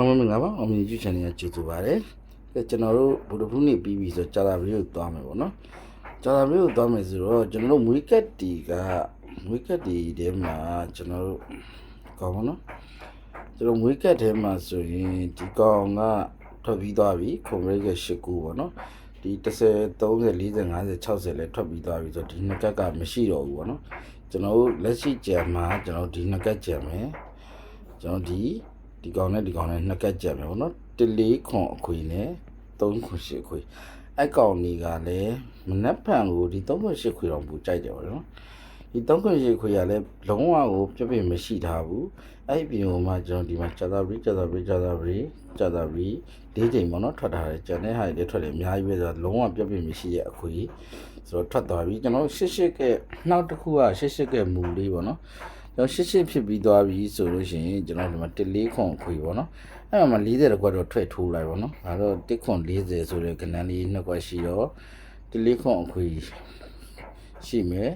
အမမင်္ဂလာပါအမင်းကျူ channel ကကြိုဆိုပါရစေ။ကဲကျွန်တော်တို့ဗုဒ္ဓဘုနေ့ပြီးပြီဆိုကြာတာဗီဒီယိုသွားမယ်ပေါ့နော်။ကြာတာဗီဒီယိုသွားမယ်ဆိုတော့ကျွန်တော်တို့မွေးကတ်တီကမွေးကတ်တီထဲမှာကျွန်တော်တို့ကောင်းပါနော်။ကျွန်တော်မွေးကတ်ထဲမှာဆိုရင်ဒီကောင်ကထွက်ပြီးသွားပြီခွန်ရိတ်က၈ခုပေါ့နော်။ဒီ30 30 40 50 60လည်းထွက်ပြီးသွားပြီဆိုတော့ဒီနှစ်ကတ်ကမရှိတော့ဘူးပေါ့နော်။ကျွန်တော်တို့လက်ရှိကြံမှာကျွန်တော်ဒီနှစ်ကတ်ကြံမယ်။ကျွန်တော်ဒီ ဒီကောင်နဲ့ဒီကောင်နဲ့နှစ်ကတ်ကြံမယ်ပေါ့နော်တလေးခွန်အခွေနဲ့3ခွန်8ခွေအဲ့ကောင်ကြီးကလည်းမနှက်ဖန်ကိုဒီ3ခွန်8ခွေတော့ပူကြိုက်တယ်ပေါ့နော်ဒီ3ခွန်8ခွေကလည်းလုံးဝကိုပြပြမရှိထားဘူးအဲ့ဒီပြင်ဟိုမှာကျွန်တော်ဒီမှာကြာသာပရီကြာသာပရီကြာသာပရီကြာသာပရီ၄ချိန်ပေါ့နော်ထွက်ထားတယ်ကျန်တဲ့ဟာတွေလည်းထွက်တယ်အများကြီးပဲဆိုတော့လုံးဝပြပြမရှိရဲ့အခွေဆိုတော့ထွက်သွားပြီကျွန်တော်ရှစ်ရှစ်ကဲနောက်တစ်ခုကရှစ်ရှစ်ကဲမူလေးပေါ့နော်ကျွန် တော်ရှစ်ရှစ်ဖြစ်ပြီးသွားပြီဆိုလို့ရှိရင်ကျွန်တော်ဒီမှာ1လေးခွန်ခွေပေါ့နော်အဲ့မှာ40တကွက်တော့ထွက်ထိုးလိုက်ပေါ့နော်ဒါတော့1ခွန်40ဆိုတဲ့ကဏ္ဍလေးနှစ်ကွက်ရှိတော့1လေးခွန်ခွေရှိမယ်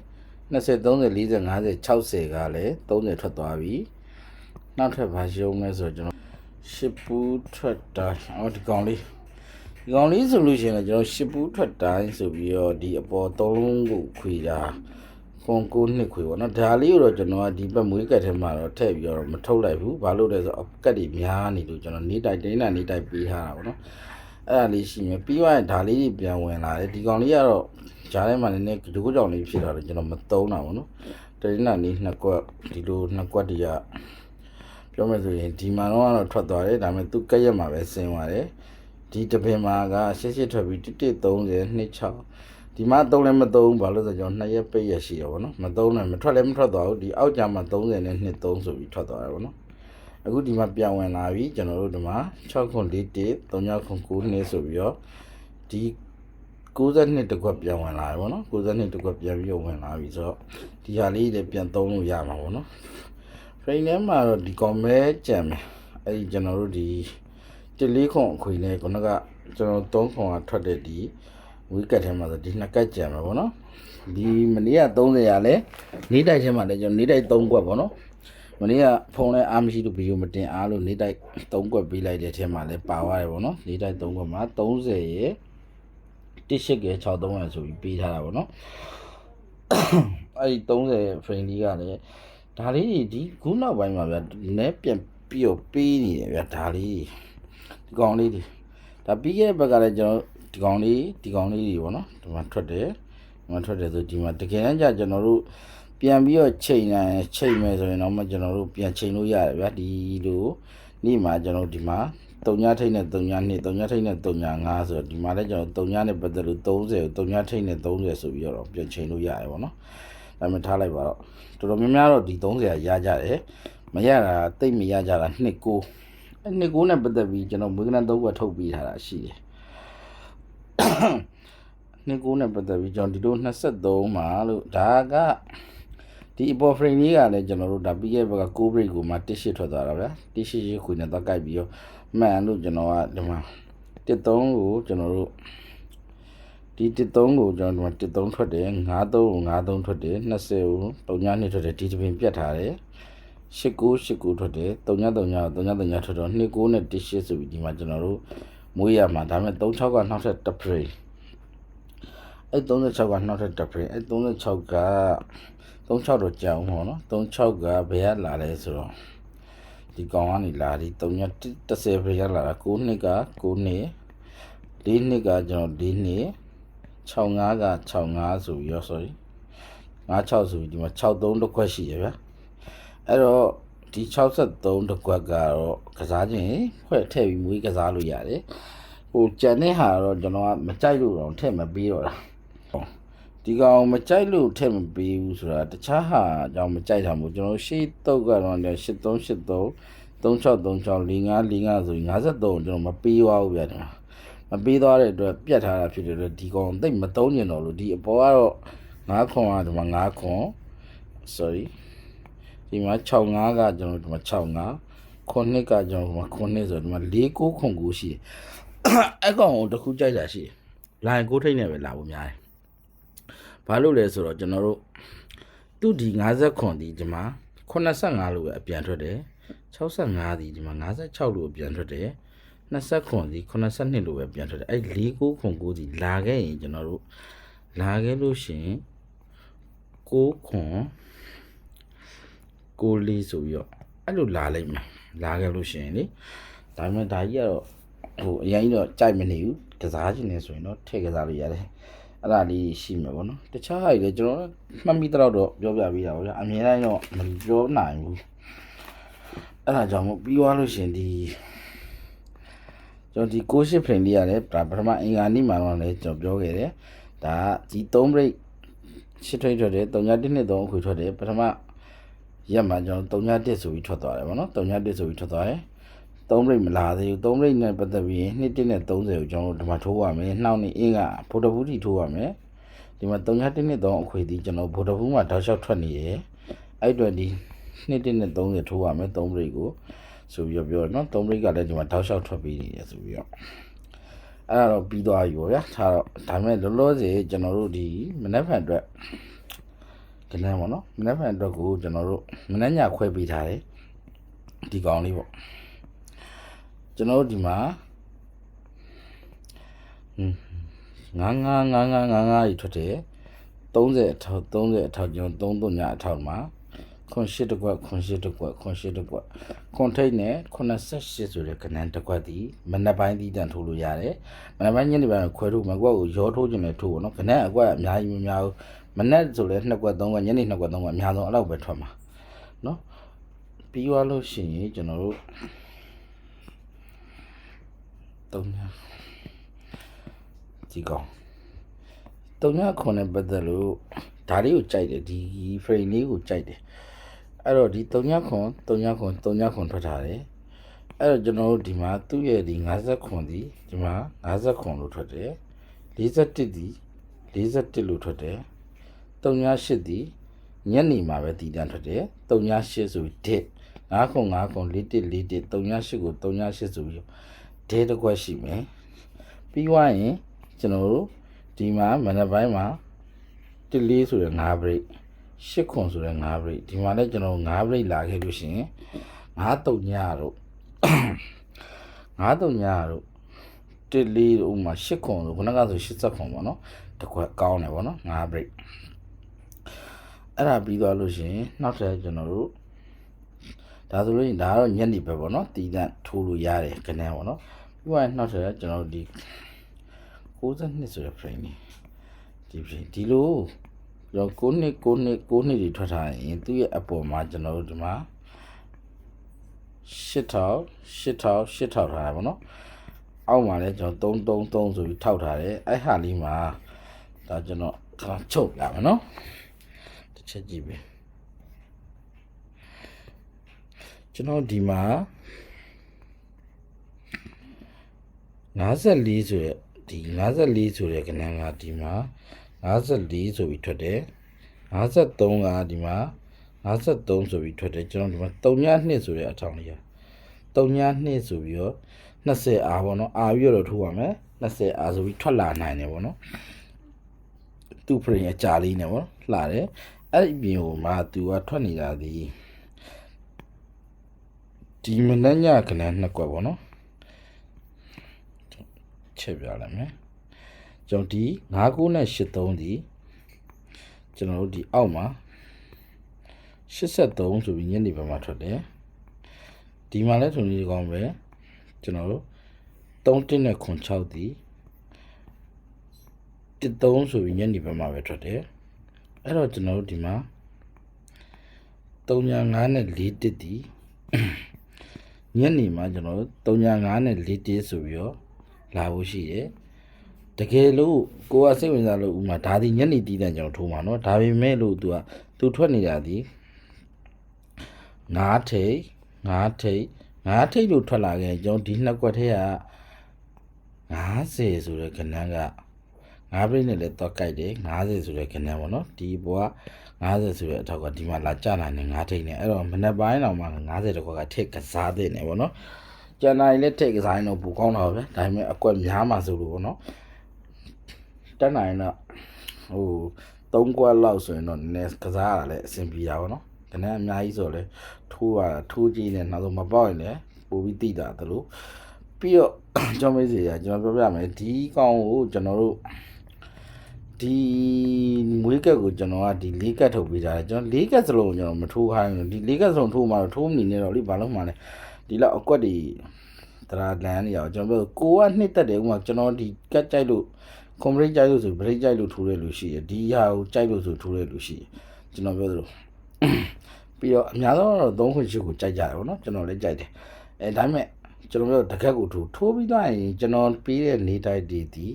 20 30 40 50 60ကလည်း30ထွက်သွားပြီနောက်ထပ်ဘာရှုံးလဲဆိုတော့ကျွန်တော်ရှစ်ပူးထွက်တိုင်းအော်ဒီကောင်လေးဒီကောင်လေးဆိုလို့ရှိရင်လည်းကျွန်တော်ရှစ်ပူးထွက်တိုင်းဆိုပြီးတော့ဒီအပေါ်သုံးလုံးကိုခွေတာ ခွန်ကိုနှစ်ခွေပေါ့နော်ဒါလေးကိုတော့ကျွန်တော်ကဒီဘက်မွေးကတ်ထဲမှာတော့ထည့်ပြီးတော့မထုတ်လိုက်ဘူးဘာလို့လဲဆိုတော့ကတ်တွေများနေလို့ကျွန်တော်နေတိုက်တင်းတာနေတိုက်ပေးထားတာပေါ့နော်အဲ့ဒါလေးရှိမယ်ပြီးသွားရင်ဒါလေးတွေပြန်ဝင်လာတယ်ဒီကောင်လေးကတော့ဂျားထဲမှာနည်းနည်းဒီကုကြောင်လေးဖြစ်လာတယ်ကျွန်တော်မသုံးတာပေါ့နော်တင်းတာနေနှစ်ကွက်ဒီလိုနှစ်ကွက်တည်းကပြောမယ်ဆိုရင်ဒီမှာတော့ထွက်သွားတယ်ဒါပေမဲ့သူကက်ရက်မှာပဲဆင်းသွားတယ်ဒီတပင်မှာကရှစ်ရှစ်ထွက်ပြီး1130 26 ဒီမှာသုံးလည်းမသုံးဘာလို့လဲဆိုတော့ကျွန်တော်နှစ်ရက်ပိတ်ရက်ရှိရပါတော့မသုံးလည်းမထွက်လည်းမထွက်သွားဘူးဒီအောက်ကြမှာ30နဲ့23ဆိုပြီးထွက်သွားတယ်ဗောနော်အခုဒီမှာပြန်ဝင်လာပြီကျွန်တော်တို့ဒီမှာ6ခွန်4 1 3ခွန်9နှစ်ဆိုပြီးတော့ဒီ62တကွက်ပြန်ဝင်လာတယ်ဗောနော်62တကွက်ပြန်ပြီးတော့ဝင်လာပြီဆိုတော့ဒီဟာလေးတွေပြန်သုံးလို့ရမှာဗောနော် frame ထဲမှာတော့ဒီကောင်မဲကြံမယ်အဲ့ဒီကျွန်တော်တို့ဒီတလေးခွန်အခွေနဲ့ခုနကကျွန်တော်3ခွန်ကထွက်တဲ့ဒီ ဝီကတ်ထဲမှာဆိုဒီနှစ်ကတ်ကြံမှာဗောနော်ဒီမနေ့က30ရလဲနေတိုက်ထဲမှာလည်းကျွန်တော်နေတိုက်3ကွက်ဗောနော်မနေ့ကဖုန်းလဲအားမရှိလို့ဗီဒီယိုမတင်အားလို့နေတိုက်3ကွက်ပေးလိုက်တဲ့ထဲမှာလည်းပါသွားတယ်ဗောနော်နေတိုက်3ကွက်မှာ30ရတစ်ရှစ်က63ရဆိုပြီးပေးထားတာဗောနော်အဲ့ဒီ30 frame လေးကလည်းဒါလေးတွေဒီခုနောက်ပိုင်းမှာဗျာနဲပြန်ပြီးတော့ပေးနေတယ်ဗျာဒါလေးဒီကောင်လေးတွေဒါပြီးခဲ့တဲ့ဘက်ကလည်းကျွန်တော် ဒီကောင်လေးဒီကောင်လေးတွေပေါ့နော်ဒီမှာထွက်တယ်ဒီမှာထွက်တယ်ဆိုဒီမှာတကယ်တမ်းကျကျွန်တော်တို့ပြန်ပြီးတော့ချိန်နိုင်ချိန်မယ်ဆိုရင်တော့မှကျွန်တော်တို့ပြန်ချိန်လို့ရတယ်ဗျာဒီလိုနေ့မှာကျွန်တော်ဒီမှာတုံညာထိတ်နဲ့တုံညာနှစ်တုံညာထိတ်နဲ့တုံညာငါဆိုတော့ဒီမှာလည်းကျွန်တော်တုံညာနဲ့ပတ်သက်လို့30ကိုတုံညာထိတ်နဲ့30ဆိုပြီးတော့ပြန်ချိန်လို့ရတယ်ပေါ့နော်ဒါမှထားလိုက်ပါတော့တော်တော်များများတော့ဒီ30ရကြတယ်မရတာတိတ်မရကြတာနှစ်ကိုအဲ့နှစ်ကိုနဲ့ပတ်သက်ပြီးကျွန်တော်မွေးကနန်းသုံးခွက်ထုတ်ပြီးထားတာရှိတယ် နှစ်ကိုနဲ့ပတ်သက်ပြီးကျွန်တော်ဒီလို23မှာလို့ဒါကဒီအပေါ် frame လေးကလည်းကျွန်တော်တို့ဒါပြီးရဲ့ဘက်က6 break ကိုမှ18ထွက်သွားတာဗျာ18ခွေနဲ့တော့ကြိုက်ပြီးတော့မှန်လို့ကျွန်တော်ကဒီမှာ13ကိုကျွန်တော်တို့ဒီ13ကိုကျွန်တော်ဒီမှာ13ထွက်တယ်53ကို53ထွက်တယ်20ကို3ည2ထွက်တယ်ဒီတစ်ပင်ပြတ်ထားတယ်89 89ထွက်တယ်3ည3ည3ည3ညထွက်တော့29နဲ့18ဆိုပြီးဒီမှာကျွန်တော်တို့ မွေးရမှာဒါပေမဲ့36ကနောက်ထပ်တစ် frame အဲ့36ကနောက်ထပ်တစ်ဖရင်အဲ့36က36တော့ကြောင်ဟောနော်36ကဘယ်ကလာလဲဆိုတော့ဒီကောင်ကနေလာဒီ330ဖရင်လာတာ9နှစ်က9နှစ်4နှစ်ကကျွန်တော်4နှစ်65က65ဆိုပြီးရော sorry 56ဆိုပြီးဒီမှာ63တစ်ခွက်ရှိရဗျာအဲ့တော့ ဒီ63တစ်ခွက်ကတော့ကစားခြင်းဖွဲ့ထည့်ပြီးမွေးကစားလို့ရတယ်ဟိုကြံတဲ့ဟာတော့ကျွန်တော်ကမကြိုက်လို့တော့ထည့်မပေးတော့တာဒီကောင်မကြိုက်လို့ထည့်မပေးဘူးဆိုတာတခြားဟာအကြောင်းမကြိုက်တာမို့ကျွန်တော်ရှေ့တုတ်ကတော့လည်း8383 3636 4545ဆိုရင်53ကျွန်တော်မပေးသွားဘူးဗျာဒီမှာမပေးသွားတဲ့အတွက်ပြတ်ထားတာဖြစ်တဲ့အတွက်ဒီကောင်သိပ်မသုံးကျင်တော့လို့ဒီအပေါ်ကတော့9ခွန်ကဒီမှာ9ခွန် sorry ဒီမှာ65ကကျွန်တော်ဒီမှာ65ခွန်နှစ်ကကျွန်တော်ဒီမှာခွန်နှစ်ဆိုဒီမှာ4 9ခွန်9ရှိတယ်အဲ့ကောင်ကိုတစ်ခုကြိုက်တာရှိတယ်လိုင်9ထိတ်နဲ့ပဲလာဖို့များတယ်ဘာလို့လဲဆိုတော့ကျွန်တော်တို့သူ့ဒီ50ခွန်ဒီဒီမှာ85လို့ပဲအပြန်ထွက်တယ်65ဒီဒီမှာ56လို့ပြန်ထွက်တယ်20ခွန်ဒီ82လို့ပဲပြန်ထွက်တယ်အဲ့4 9ခွန်9ဒီလာခဲ့ရင်ကျွန်တော်တို့လာခဲ့လို့ရှိရင်6ခွန် 6လေးဆိုပြီးတော့အဲ့လိုလာလိုက်မယ်လာခဲ့လို့ရှိရင်လေဒါပေမဲ့ဒါကြီးကတော့ဟိုအရင်ကြီးတော့ကြိုက်မနေဘူးကစားခြင်းနေဆိုရင်တော့ထည့်ကစားလို့ရတယ်အဲ့ဒါလေးရှိမှာပေါ့နော်တခြားဟာတွေလည်းကျွန်တော်မှတ်မိတော့တော့ပြောပြပေးတာပေါ့ဗျာအမြင်တိုင်းတော့မပြောနိုင်ဘူးအဲ့ဒါကြောင့်မို့ပြီးသွားလို့ရှိရင်ဒီကျွန်တော်ဒီကိုရှိဖရင်လေးရတယ်ဒါပထမအင်္ဂါနေ့မှာတော့လည်းကျွန်တော်ပြောခဲ့တယ်ဒါကဒီ3 break ရှစ်ထွေးထွက်တယ်3ည1နှစ်3အခွေထွက်တယ်ပထမ ရက်မှာကျွန်တော်3ည1ဆိုပြီးထွက်သွားတယ်ဗောနော်3ည1ဆိုပြီးထွက်သွားတယ်3 break မလာသေးဘူး3 break နဲ့ပတ်သက်ပြီးနှစ်1နဲ့30ကိုကျွန်တော်တို့ဒီမှာထိုးရမယ်နှောင်းနေအင်းကဗိုလ်တဘူးတီထိုးရမယ်ဒီမှာ3ည1နှစ်3အခွေဒီကျွန်တော်ဗိုလ်တဘူးမှာတောက်လျှောက်ထွက်နေရယ်အဲ့အတွက်ဒီနှစ်1နဲ့30ထိုးရမယ်3 break ကိုဆိုပြီးတော့ပြောတယ်နော်3 break ကလည်းဒီမှာတောက်လျှောက်ထွက်ပြီးနေရဆိုပြီးတော့အဲ့ဒါတော့ပြီးသွားပြီပေါ့ဗျာဒါတော့ဒါပေမဲ့လောလောဆယ်ကျွန်တော်တို့ဒီမနက်ဖြန်အတွက် ကနန်းပေါ့နော်မနက်ဖြန်အတွက်ကိုကျွန်တော်တို့မနက်ညခွဲပေးထားတယ်ဒီကောင်လေးပေါ့ကျွန်တော်တို့ဒီမှာဟွန်းငါးငါးငါးငါးငါးငါးကြီးထွက်တယ်30အထောက်30အထောက်ကျွန်တော်3 3ညအထောက်မှာခွန်ရှိတစ်ကွက်ခွန်ရှိတစ်ကွက်ခွန်ရှိတစ်ကွက်ခွန်ထိတ်နဲ့88ဆိုတဲ့ကနန်းတစ်ကွက်ဒီမနက်ပိုင်းတီးတန်ထိုးလို့ရတယ်မနက်ပိုင်းညနေပိုင်းခွဲထိုးမကွက်ကိုရောထိုးခြင်းနဲ့ထိုးပေါ့နော်ကနန်းအကွက်အများကြီးမများဘူး မနက်ဆိုလဲ2ကွက်3ကွက်ညနေ2ကွက်3ကွက်အများဆုံးအဲ့လောက်ပဲထွက်မှာနော်ပြီးသွားလို့ရှိရင်ကျွန်တော်တို့3ညဒီကောင်3ညခွန်နဲ့ပတ်သက်လို့ဒါလေးကိုကြိုက်တယ်ဒီ frame လေးကိုကြိုက်တယ်အဲ့တော့ဒီ3ညခွန်3ညခွန်3ညခွန်ထွက်ထားတယ်အဲ့တော့ကျွန်တော်တို့ဒီမှာသူ့ရဲ့ဒီ50ခွန်ဒီဒီမှာ50ခွန်လို့ထွက်တယ်41ဒီ41လို့ထွက်တယ် 3ည8ဒီညနေမှာပဲတည်တန်းထွက်တယ်3ည8ဆိုတစ်9ခွန်9ခွန်41 41 3ည8ကို3ည8ဆိုပြီးဒဲတစ်ခွက်ရှိမယ်ပြီးွားရင်ကျွန်တော်တို့ဒီမှာမနက်ပိုင်းမှာ1လေးဆိုရယ်9 break ရှစ်ခွန်ဆိုတဲ့9 break ဒီမှာလည်းကျွန်တော်9 break လာခဲ့လို့ရှိရင်9တုံညတို့9တုံညတို့တစ်လေးတို့ဥမာရှစ်ခွန်တို့ခုနကဆို80ခွန်ပေါ့နော်တစ်ခွက်ကောင်းတယ်ပေါ့နော်9 break အဲ့ဒါပြီးသွားလို့ရှိရင်နောက်ထပ်ကျွန်တော်တို့ဒါဆိုလို့ရင်ဒါကတော့ညနေပဲပေါ့နော်တီးတန့်ထိုးလို့ရတယ်ခဏပေါ့နော်ပြီးတော့နောက်ထပ်ကျွန်တော်တို့ဒီ62ဆိုတဲ့ frame ဒီ frame ဒီလိုကျွန်တော်9နှစ်9နှစ်9နှစ်တွေထွက်ထားရင်သူ့ရဲ့အပေါ်မှာကျွန်တော်တို့ဒီမှာ8000 8000 8000ထားတာပေါ့နော်အောက်မှာလည်းကျွန်တော်333ဆိုပြီးထောက်ထားတယ်အဲ့ဟာလေးမှာဒါကျွန်တော်ခါချုပ်ပြမယ်နော် တစ်ချက်ကြည့်ပြီကျွန်တော်ဒီမှာ54ဆိုရက်ဒီ54ဆိုတဲ့ကဏ္ဍကဒီမှာ54ဆိုပြီးထွက်တယ်53ကဒီမှာ53ဆိုပြီးထွက်တယ်ကျွန်တော်ဒီမှာ3ည2ဆိုတဲ့အထောင်လေးရ3ည2ဆိုပြီးတော့20အားပေါ့နော်အားပြီးတော့ထိုးရမယ်20အားဆိုပြီးထွက်လာနိုင်တယ်ပေါ့နော်သူ့ဖရင်အကြာလေးနဲ့ပေါ့လှတယ် အဲ့ဒီပြင်ဟိုမှာသူကထွက်နေတာဒီဒီမနက်ညကနန်းနှစ်ကွက်ပေါ့နော်ချက်ပြလိုက်မယ်ကျွန်တော်ဒီ59နဲ့83ဒီကျွန်တော်တို့ဒီအောက်မှာ83ဆိုပြီးညနေဘက်မှာထွက်တယ်ဒီမှာလည်းထုံကြီးကောင်းပဲကျွန်တော်တို့3တင်းနဲ့ခွန်6ဒီ13ဆိုပြီးညနေဘက်မှာပဲထွက်တယ် အဲ့တော့ကျွန်တော်တို့ဒီမှာ3ညာ9နဲ့4တစ်တီညနေမှာကျွန်တော်တို့3ညာ9နဲ့4တစ်ဆိုပြီးတော့လာဖို့ရှိတယ်တကယ်လို့ကိုကစိတ်ဝင်စားလို့ဥမာဒါဒီညနေတီးတဲ့ကျွန်တော်ထိုးမှာနော်ဒါပေမဲ့လို့ तू က तू ထွက်နေတာဒီ9ထိပ်9ထိပ်9ထိပ်လို့ထွက်လာခဲ့ကျွန်တော်ဒီနှစ်ကွက်ထဲက90ဆိုတဲ့ကဏ္ဍက ငါးပြိနဲ့လည်းတော့ကြိုက်တယ်90ဆိုတဲ့ခဏပေါ့နော်ဒီဘောက90ဆိုတဲ့အထောက်ကဒီမှာလာကြနိုင်တယ်ငါးထိတ်နဲ့အဲ့တော့မနေ့ပိုင်းတော့မှ90တကွက်ကထိတ်ကစားတဲ့နေပေါ့နော်ကျန်နိုင်လည်းထိတ်ကစားရင်တော့ဘူကောင်းတာပဲဒါပေမဲ့အကွက်များမှဆိုလို့ပေါ့နော်တက်နိုင်တော့ဟိုသုံးကွက်လောက်ဆိုရင်တော့နည်းကစားရတာလည်းအဆင်ပြေတာပေါ့နော်ကနန်းအများကြီးဆိုလဲထိုးရတာထိုးကြည့်နေနောက်ဆုံးမပေါက်ရင်လည်းပို့ပြီးတိတာတလို့ပြီးတော့ကျွန်တော်မေးစီရကျွန်တော်ပြောပြမယ်ဒီကောင်ကိုကျွန်တော်တို့ ဒီမွေးကက်ကိုကျွန်တော်ကဒီလေးကက်ထုတ်ပေးကြတယ်ကျွန်တော်လေးကက်စလုံးကိုကျွန်တော်မထိုးခိုင်းဘူးဒီလေးကက်စလုံးထိုးမှတော့ထိုးမနေနဲ့တော့လေဘာလို့မှလဲဒီလောက်အကွက်တွေတရာလန်နေရအောင်ကျွန်တော်ပြောကိုကနှစ်သက်တယ်ဥပမာကျွန်တော်ဒီကက်ကြိုက်လို့ကွန်ပရိတ်ကြိုက်လို့ဆိုဗရိတ်ကြိုက်လို့ထိုးရလို့ရှိရဒီဟာကိုကြိုက်လို့ဆိုထိုးရလို့ရှိရကျွန်တော်ပြောသလိုပြီးတော့အများဆုံးတော့3ခွင့်ရှိကိုကြိုက်ကြတယ်ဗောနော်ကျွန်တော်လည်းကြိုက်တယ်အဲဒါပေမဲ့ကျွန်တော်တို့တကက်ကိုထိုးထိုးပြီးသွားရင်ကျွန်တော်ပေးတဲ့နေတိုက်တွေဒီ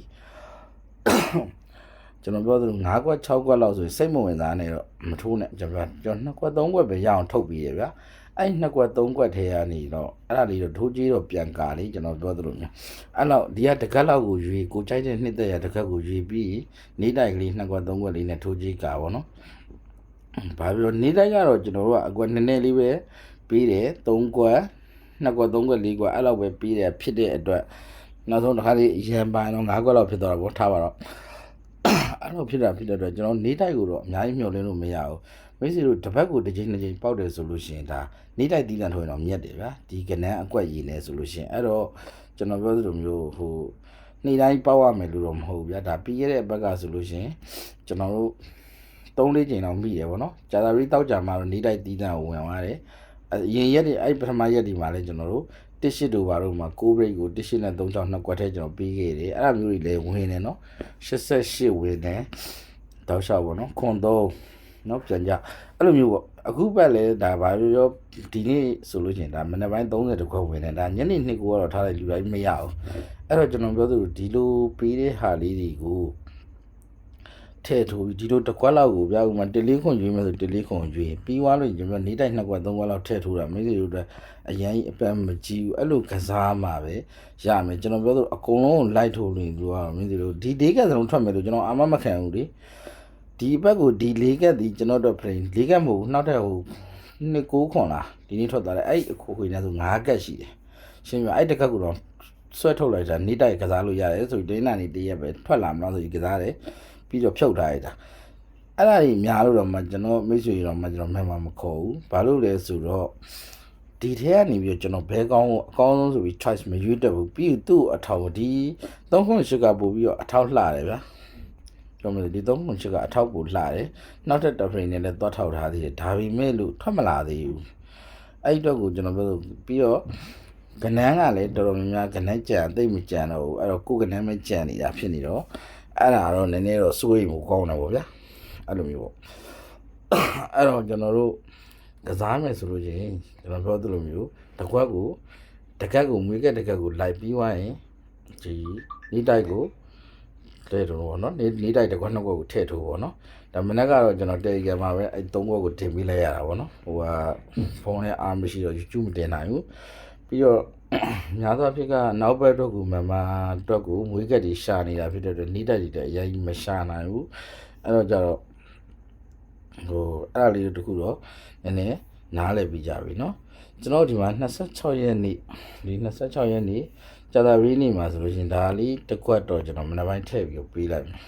ကျွန်တော်ပြောသလို9ခွက်6ခွက်လောက်ဆိုရင်စိတ်မဝင်စားနဲ့တော့မထိုးနဲ့ကျွန်တော်ကျွန်တော်2ခွက်3ခွက်ပဲရအောင်ထုတ်ပြီးရဗျာအဲ့2ခွက်3ခွက်ထဲကနေတော့အဲ့ဒါလေးတော့ထိုးကြီးတော့ပြန်ကာလေးကျွန်တော်ပြောသလိုမျိုးအဲ့လောက်ဒီကတကက်လောက်ကိုရွေကိုကြိုက်တဲ့နှစ်သက်ရတကက်ကိုရွေပြီးနေတိုက်ကလေး2ခွက်3ခွက်လေးနဲ့ထိုးကြီးကာဗောနော်ဘာပြောနေတိုင်းကတော့ကျွန်တော်တို့ကအကွက်နည်းနည်းလေးပဲပြီးတယ်၃ကွက်နှစ်ကွက်၃ကွက်၄ကွက်အဲ့လောက်ပဲပြီးတယ်ဖြစ်တဲ့အတွက်နောက်ဆုံးတစ်ခါလေးရန်ပိုင်းတော့၅ကွက်လောက်ဖြစ်သွားတာပေါ့ထားပါတော့ အဲ့လိုဖြစ်တာဖြစ်တဲ့အတွက်ကျွန်တော်နေတိုက်ကိုတော့အများကြီးမျှော်လင့်လို့မရဘူးမိတ်ဆွေတို့တစ်ပတ်ကိုတစ်ချိန်တစ်ချိန်ပေါက်တယ်ဆိုလို့ရှိရင်ဒါနေတိုက်တီးတန်ထွင်တော့မြက်တယ်ဗျာဒီကနန်းအကွက်ရည်နေဆိုလို့ရှိရင်အဲ့တော့ကျွန်တော်ပြောသလိုမျိုးဟိုနေ့တိုင်းပေါက်ရမယ်လို့တော့မဟုတ်ဘူးဗျာဒါပြီးရတဲ့ဘက်ကဆိုလို့ရှိရင်ကျွန်တော်တို့3လေးချိန်တော့မိတယ်ဗောနော်ဂျာသာရီတောက်ကြမှာတော့နေတိုက်တီးတန်းကိုဝင်သွားတယ်အရင်ရက်တွေအဲ့ပထမရက်တွေမှာလည်းကျွန်တော်တို့ တစ်ရှစ်တို့ဘာတို့မှာ6 break ကိုတစ်ရှစ်နဲ့3ချောင်းနှစ်ကွက်ထဲကျွန်တော်ပြီးခဲ့တယ်အဲ့ဒါမျိုးတွေလည်းဝင်နေနော်88ဝင်တယ်တောက်လျှောက်ဗောနော်ခွန်3နော်ပြန်ကြအဲ့လိုမျိုးပေါ့အခုပတ်လဲဒါဘာပြောပြောဒီနေ့ဆိုလို့ရှိရင်ဒါမနေ့ပိုင်း30တခွက်ဝင်တယ်ဒါညနေ2ကိုကတော့ထားလိုက်လူတိုင်းမရအောင်အဲ့တော့ကျွန်တော်ပြောသလိုဒီလိုပေးတဲ့ဟာလေးတွေကို ထဲ့ထိုးပြီးဒီလိုတစ်ခွက်လောက်ကိုပြဥမာတလေးခွန်ရွေးမယ်ဆိုတလေးခွန်ရွေးပြီးသွားလို့ကျွန်တော်နေတိုက်နှစ်ခွက်သုံးခွက်လောက်ထဲ့ထိုးတာမိစေတို့အတွက်အရင်အပန်းမကြည့်ဘူးအဲ့လိုကစားမှာပဲရမယ်ကျွန်တော်ပြောလို့အကုန်လုံးကိုလိုက်ထိုးလို့ပြောရမိစေတို့ဒီဒေးကက်စလုံးထွက်မယ်လို့ကျွန်တော်အာမမခံဘူးလေဒီဘက်ကိုဒီလေးကက်ဒီကျွန်တော်တို့ plane လေးကက်မဟုတ်ဘူးနောက်ထပ်ဟိုနှစ်ကိုးခွန်လားဒီနေ့ထွက်သွားတယ်အဲ့အခုခွေနေဆို9ကက်ရှိတယ်ရှင်းပြအဲ့တစ်ခက်ကတော့ဆွဲထုတ်လိုက်တာနေတိုက်ကစားလို့ရတယ်ဆိုပြီးဒိန်းနာနေတရက်ပဲထွက်လာမလားဆိုပြီးကစားတယ် ပြီးတော့ဖြုတ်ထားရတာအဲ့ဒါကြီးများလို့တော့မှကျွန်တော်မိတ်ဆွေတော့မှကျွန်တော်မှန်မှမခေါ်ဘူးဘာလို့လဲဆိုတော့ဒီထဲကနေပြီးတော့ကျွန်တော်ဘဲကောင်းကိုအကောင်းဆုံးဆိုပြီး choice မရွေးတက်ဘူးပြီးသူ့အထောက်ဒီ308ကပို့ပြီးတော့အထောက်လှတယ်ဗျာကျွန်တော်ဒီ308ကအထောက်ပို့လှတယ်နောက်ထပ်တစ်ဖရိနဲ့လည်းသွားထောက်ထားသေးတယ်ဒါပေမဲ့လို့ထွက်မလာသေးဘူးအဲ့ဒီတော့ကိုကျွန်တော်ပြောလို့ပြီးတော့ကနန်းကလည်းတော်တော်များများကနန်းကြံသိမ့်မကြံတော့ဘူးအဲ့တော့ကိုယ်ကနန်းမကြံနေတာဖြစ်နေတော့ အဲ့ဒါတော့နည်းနည်းတော့စိုးရိမ်မှုကောင်းတာပေါ့ဗျာအဲ့လိုမျိုးပေါ့အဲ့တော့ကျွန်တော်တို့ကစားမယ်ဆိုလို့ရှိရင်ကျွန်တော်ပြောသလိုမျိုးတကွက်ကိုတကက်ကိုမွေးကက်တကက်ကိုလိုက်ပြီးသွားရင်ဒီနေတိုက်ကိုတဲ့တော့ဗောနော်နေနေတိုက်တကွက်နှစ်ကွက်ကိုထည့်ထိုးဗောနော်ဒါမနေ့ကတော့ကျွန်တော်တယ်ကြမှာပဲအဲသုံးကွက်ကိုတင်ပြီးလိုက်ရတာဗောနော်ဟိုကဖုန်းနဲ့အားမရှိတော့ YouTube မတင်နိုင်ဘူးပြီးတော့ များသောအားဖြင့်ကနောက်ဘက်တော့ကူမမတော့ကူမွေးကက်တွေရှာနေတာဖြစ်တဲ့အတွက်နေတက်တွေတဲ့အရင်မရှာနိုင်ဘူးအဲ့တော့ကြတော့ဟိုအဲ့ဒါလေးတခုတော့နည်းနည်းနားလည်ပြီးကြပြီเนาะကျွန်တော်ဒီမှာ26ရက်နေ့ဒီ26ရက်နေ့ကြာသပတေးနေ့မှာဆိုလို့ရှိရင်ဒါလေးတစ်ခွက်တော့ကျွန်တော်မနေ့ပိုင်းထည့်ပြီးပေးလိုက်မယ်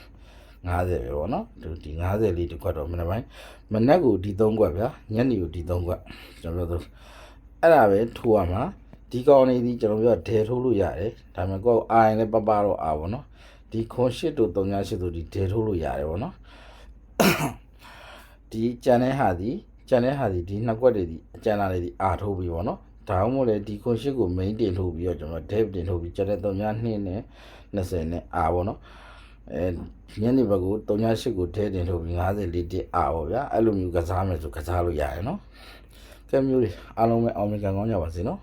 50ပဲပေါ့နော်ဒီဒီ50လေးတစ်ခွက်တော့မနေ့ပိုင်းမနက်ကိုဒီ3ခွက်ဗျာညနေကိုဒီ3ခွက်ကျွန်တော်ပြောသလိုအဲ့ဒါပဲထိုးရမှာ ဒီကောင်နေဒီကျွန်တော်ပြောဒဲထိုးလို့ရတယ်ဒါပေမဲ့ကိုယ်အာရင်လည်းပပတော့အာပေါ့နော်ဒီခွန်ရှစ်တို့3ညရှစ်တို့ဒီဒဲထိုးလို့ရတယ်ပေါ့နော်ဒီကြံတဲ့ဟာဒီကြံတဲ့ဟာဒီဒီနှစ်ကွက်တွေဒီအကြံလာတွေဒီအာထိုးပြီးပေါ့နော်ဒါမှမဟုတ်လေဒီခွန်ရှစ်ကို main တင်ထိုးပြီးတော့ကျွန်တော်ဒဲတင်ထိုးပြီးကြံတဲ့3ည2နဲ့20နဲ့အာပေါ့နော်အဲညနေဘက်ကို3ည8ကိုဒဲတင်ထိုးပြီး50လေးတစ်အာပေါ့ဗျာအဲ့လိုမျိုးကစားမယ်ဆိုကစားလို့ရတယ်နော်ကဲမျိုးတွေအားလုံးပဲအောင်မြင်ကံကောင်းကြပါစေနော်